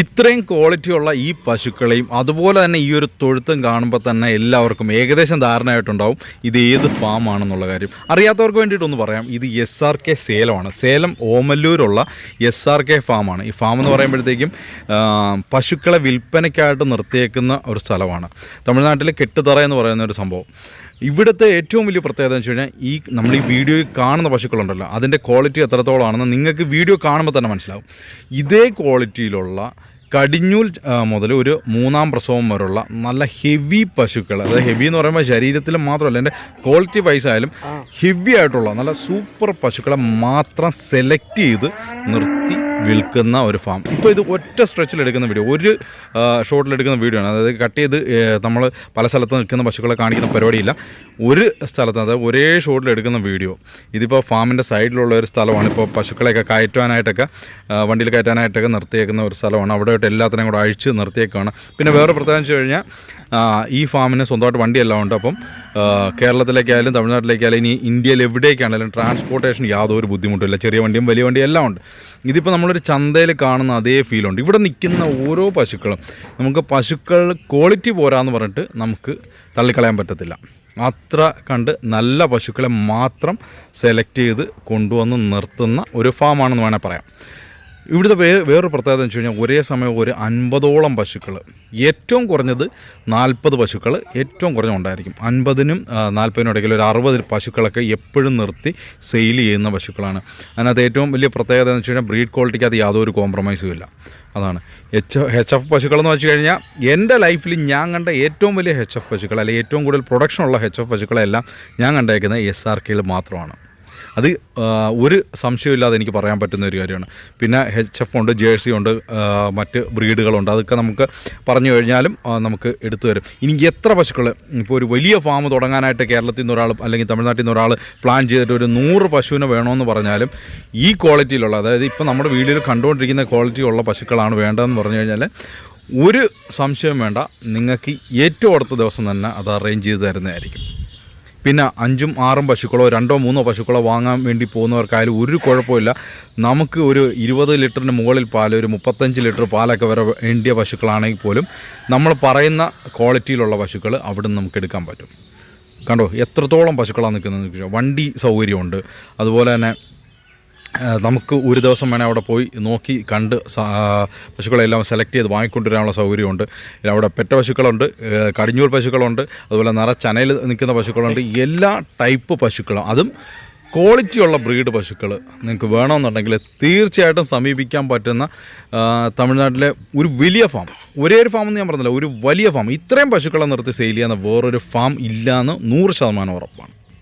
ഇത്രയും ക്വാളിറ്റിയുള്ള ഈ പശുക്കളെയും അതുപോലെ തന്നെ ഈ ഒരു തൊഴുത്തും കാണുമ്പോൾ തന്നെ എല്ലാവർക്കും ഏകദേശം ധാരണയായിട്ടുണ്ടാവും ഇത് ഏത് ഫാം ആണെന്നുള്ള കാര്യം. അറിയാത്തവർക്ക് വേണ്ടിയിട്ടൊന്ന് പറയാം ഇത് എസ് ആർ കെ സേലമാണ്. സേലം ഓമല്ലൂരുള്ള എസ് ആർ കെ ഫാമാണ്. ഈ ഫാം എന്ന് പറയുമ്പോഴത്തേക്കും പശുക്കളെ വിൽപ്പനയ്ക്കായിട്ട് നിർത്തിയേക്കുന്ന ഒരു സ്ഥലമാണ്. തമിഴ്നാട്ടിലെ കെട്ടുതറ എന്ന് പറയുന്ന ഒരു സംഭവം. ഇവിടുത്തെ ഏറ്റവും വലിയ പ്രത്യേകത എന്ന് വെച്ച് കഴിഞ്ഞാൽ ഈ നമ്മൾ ഈ വീഡിയോയിൽ കാണുന്ന പശുക്കളുണ്ടല്ലോ അതിന്റെ ക്വാളിറ്റി എത്രത്തോളമാണെന്ന് നിങ്ങൾക്ക് വീഡിയോ കാണുമ്പോൾ തന്നെ മനസ്സിലാവും. ഇതേ ക്വാളിറ്റിയിലുള്ള കടിഞ്ഞൂൽ മുതൽ ഒരു മൂന്നാം പ്രസവം വരെയുള്ള നല്ല ഹെവി പശുക്കൾ. അതായത് ഹെവി എന്ന് പറയുമ്പോൾ ശരീരത്തിൽ മാത്രമല്ല എന്റെ ക്വാളിറ്റി വൈസ് ആയാലും ഹെവി ആയിട്ടുള്ള നല്ല സൂപ്പർ പശുക്കളെ മാത്രം സെലക്ട് ചെയ്ത് നിർത്തി വിൽക്കുന്ന ഒരു ഫാം. ഇപ്പോൾ ഇത് ഒറ്റ സ്ട്രെച്ചിൽ എടുക്കുന്ന വീഡിയോ ഒരു ഷോട്ടിൽ എടുക്കുന്ന വീഡിയോ ആണ്. അതായത് കട്ട് ചെയ്ത് നമ്മൾ പല സ്ഥലത്ത് നിൽക്കുന്ന പശുക്കളെ കാണിക്കുന്ന പരിപാടിയില്ല. ഒരു സ്ഥലത്ത് അതായത് ഒരേ ഷോട്ടിൽ എടുക്കുന്ന വീഡിയോ. ഇതിപ്പോൾ ഫാമിന്റെ സൈഡിലുള്ള ഒരു സ്ഥലമാണ്. ഇപ്പോൾ പശുക്കളെയൊക്കെ കയറ്റുവാനായിട്ടൊക്കെ വണ്ടിയിൽ കയറ്റാനായിട്ടൊക്കെ നിർത്തിയേക്കുന്ന ഒരു സ്ഥലമാണ്. അവിടെയായിട്ട് എല്ലാത്തിനെയും കൂടെ അഴിച്ച് നിർത്തിയേക്കാണ്. പിന്നെ വേറെ പ്രത്യേകം വെച്ച് കഴിഞ്ഞാൽ ഈ ഫാമിന് സ്വന്തമായിട്ട് വണ്ടിയെല്ലാം ഉണ്ട്. അപ്പം കേരളത്തിലേക്കായാലും തമിഴ്നാട്ടിലേക്കായാലും ഇനി ഇന്ത്യയിൽ എവിടേക്കാണെങ്കിലും ട്രാൻസ്പോർട്ടേഷൻ യാതൊരു ബുദ്ധിമുട്ടില്ല ചെറിയ വണ്ടിയും വലിയ വണ്ടിയും എല്ലാം ഉണ്ട്. ഇതിപ്പോൾ നമ്മളൊരു ചന്തയിൽ കാണുന്ന അതേ ഫീലുണ്ട് ഇവിടെ നിൽക്കുന്ന ഓരോ പശുക്കളും നമുക്ക് പശുക്കൾ ക്വാളിറ്റി പോരാന്ന് പറഞ്ഞിട്ട് നമുക്ക് തള്ളിക്കളയാൻ പറ്റത്തില്ല. അത്ര കണ്ട് നല്ല പശുക്കളെ മാത്രം സെലക്ട് ചെയ്ത് കൊണ്ടുവന്ന് നിർത്തുന്ന ഒരു ഫാമാണെന്ന് വേണേൽ പറയാം. ഇവിടുത്തെ വേ വേറൊരു പ്രത്യേകത എന്ന് വെച്ച് കഴിഞ്ഞാൽ ഒരേ സമയം ഒരു അൻപതോളം പശുക്കൾ. ഏറ്റവും കുറഞ്ഞത് നാൽപ്പത് പശുക്കൾ ഏറ്റവും കുറഞ്ഞ ഉണ്ടായിരിക്കും അൻപതിനും നാൽപ്പതിനും ഇടയ്ക്ക് ഒരു അറുപത് പശുക്കളൊക്കെ എപ്പോഴും നിർത്തി സെയിൽ ചെയ്യുന്ന പശുക്കളാണ്. അതിനകത്ത് ഏറ്റവും വലിയ പ്രത്യേകത എന്ന് വെച്ച് കഴിഞ്ഞാൽ ബ്രീഡ് ക്വാളിറ്റിക്ക് അത് യാതൊരു കോംപ്രമൈസും ഇല്ല. അതാണ്. എച്ച് എച്ച് എഫ് പശുക്കളെന്ന് വെച്ച് കഴിഞ്ഞാൽ എന്റെ ലൈഫിൽ ഞാൻ കണ്ട ഏറ്റവും വലിയ എച്ച് എഫ് പശുക്കൾ അല്ലെങ്കിൽ ഏറ്റവും കൂടുതൽ പ്രൊഡക്ഷൻ ഉള്ള എച്ച് എഫ് പശുക്കളെല്ലാം ഞാൻ കണ്ടേക്കുന്നത് എസ് ആർ കെയിൽ മാത്രമാണ്. അത് ഒരു സംശയമില്ലാതെ എനിക്ക് പറയാൻ പറ്റുന്ന ഒരു കാര്യമാണ്. പിന്നെ എച്ച് എഫ് ഉണ്ട് ജേഴ്സി ഉണ്ട് മറ്റ് ബ്രീഡുകളുണ്ട്. അതൊക്കെ നമുക്ക് പറഞ്ഞു കഴിഞ്ഞാലും നമുക്ക് എടുത്തു തരും. ഇനി എത്ര പശുക്കൾ ഇപ്പോൾ ഒരു വലിയ ഫാം തുടങ്ങാനായിട്ട് കേരളത്തിൽ നിന്ന് ഒരാൾ അല്ലെങ്കിൽ തമിഴ്നാട്ടിൽ നിന്ന് ഒരാൾ പ്ലാൻ ചെയ്തിട്ട് ഒരു നൂറ് പശുവിനെ വേണമെന്ന് പറഞ്ഞാലും ഈ ക്വാളിറ്റിയിലുള്ള അതായത് ഇപ്പോൾ നമ്മുടെ വീഡിയോയിൽ കണ്ടുകൊണ്ടിരിക്കുന്ന ക്വാളിറ്റി ഉള്ള പശുക്കളാണ് വേണ്ടതെന്ന് പറഞ്ഞു കഴിഞ്ഞാൽ ഒരു സംശയം വേണ്ട. നിങ്ങൾക്ക് ഏറ്റവും അടുത്ത ദിവസം തന്നെ അത് അറേഞ്ച് ചെയ്ത് തരുന്നതായിരിക്കും. പിന്നെ അഞ്ചും ആറും പശുക്കളോ രണ്ടോ മൂന്നോ പശുക്കളോ വാങ്ങാൻ വേണ്ടി പോകുന്നവർക്കായാലും ഒരു കുഴപ്പമില്ല. നമുക്ക് ഒരു ഇരുപത് ലിറ്ററിന് മുകളിൽ പാൽ ഒരു മുപ്പത്തഞ്ച് ലിറ്റർ പാലൊക്കെ വരെ വേണ്ടിയ പശുക്കളാണെങ്കിൽ പോലും നമ്മൾ പറയുന്ന ക്വാളിറ്റിയിലുള്ള പശുക്കൾ അവിടെ നിന്ന് നമുക്ക് എടുക്കാൻ പറ്റും. കണ്ടോ? എത്രത്തോളം പശുക്കളാണ് നിൽക്കുന്നത്? വണ്ടി സൗകര്യമുണ്ട്. അതുപോലെ തന്നെ നമുക്ക് ഒരു ദിവസം വേണേൽ അവിടെ പോയി നോക്കി കണ്ട് പശുക്കളെല്ലാം സെലക്ട് ചെയ്ത് വാങ്ങിക്കൊണ്ടുവരാനുള്ള സൗകര്യമുണ്ട്. അവിടെ പെറ്റ പശുക്കളുണ്ട് കടിഞ്ഞൂർ പശുക്കളുണ്ട് അതുപോലെ നിറച്ചനയിൽ നിൽക്കുന്ന പശുക്കളുണ്ട്. എല്ലാ ടൈപ്പ് പശുക്കളും അതും ക്വാളിറ്റിയുള്ള ബ്രീഡ് പശുക്കൾ നിങ്ങൾക്ക് വേണമെന്നുണ്ടെങ്കിൽ തീർച്ചയായിട്ടും സമീപിക്കാൻ പറ്റുന്ന തമിഴ്നാട്ടിലെ ഒരു വലിയ ഫാം ഒരേ ഒരു ഫാം എന്ന് ഞാൻ പറഞ്ഞില്ല ഒരു വലിയ ഫാം ഇത്രയും പശുക്കളെ നിർത്തി സെയിൽ ചെയ്യുന്ന വേറൊരു ഫാം ഇല്ലയെന്ന് നൂറ് ശതമാനം ഉറപ്പാണ്.